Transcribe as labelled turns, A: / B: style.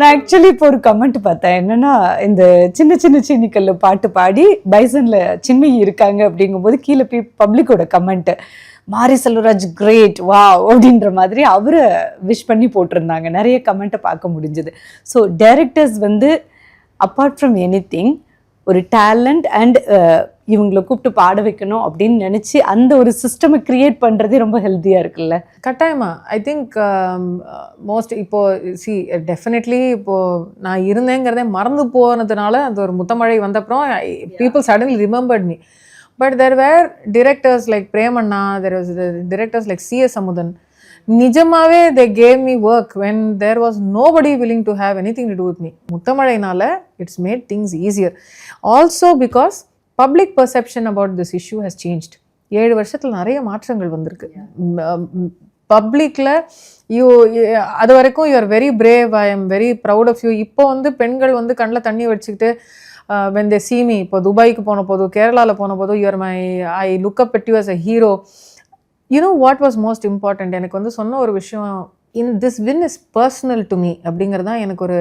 A: நான் ஆக்சுவலி இப்போ ஒரு கமெண்ட் பார்த்தேன். என்னன்னா இந்த சின்ன சின்ன சீனிக்கல்ல பாட்டு பாடி பைசன்ல சின்மை இருக்காங்க அப்படிங்கும்போது கீழே போய் பப்ளிக்கோட கமெண்ட் மாரி செல்வராஜ் கிரேட் வா அப்படின்ற மாதிரி அவரை விஷ் பண்ணி போட்டிருந்தாங்க. நிறைய கமெண்ட்டை பார்க்க முடிஞ்சது. ஸோ டேரக்டர்ஸ் வந்து அப்பார்ட் ஃப்ரம் எனி திங் ஒரு டேலண்ட் அண்ட் இவங்களை கூப்பிட்டு பாட வைக்கணும் அப்படின்னு நினச்சி அந்த ஒரு சிஸ்டமை கிரியேட் பண்ணுறதே ரொம்ப ஹெல்த்தியாக இருக்குல்ல?
B: கட்டாயமா. ஐ திங்க் மோஸ்ட் இப்போ சி டெஃபினெட்லி இப்போ நான் இருந்தேங்கிறதே மறந்து போனதுனால அந்த ஒரு முத்தமழை வந்தப்புறம் people suddenly remembered me but there were directors like Premanna there was directors like C S Amudhan நிஜமாவே they gave me work when there was nobody willing to have anything to do with me முத்தமழைனால it's made things easier also because public perception about this issue has changed ஏழு வருஷத்தில் நிறைய மாற்றங்கள் வந்திருக்கு. பப்ளிக்கில் you அது வரைக்கும் you are very brave I am very proud of you இப்போ வந்து பெண்கள் வந்து கண்ணில் தண்ணி வச்சுக்கிட்டு வென் தே சீமி இப்போ துபாய்க்கு போன போதும் கேரளாவில் போன போதும் you are my I look up you as a hero you know what was most important எனக்கு வந்து சொன்ன ஒரு விஷயம் in this win is personal to me அப்படிங்கிறது தான் எனக்கு ஒரு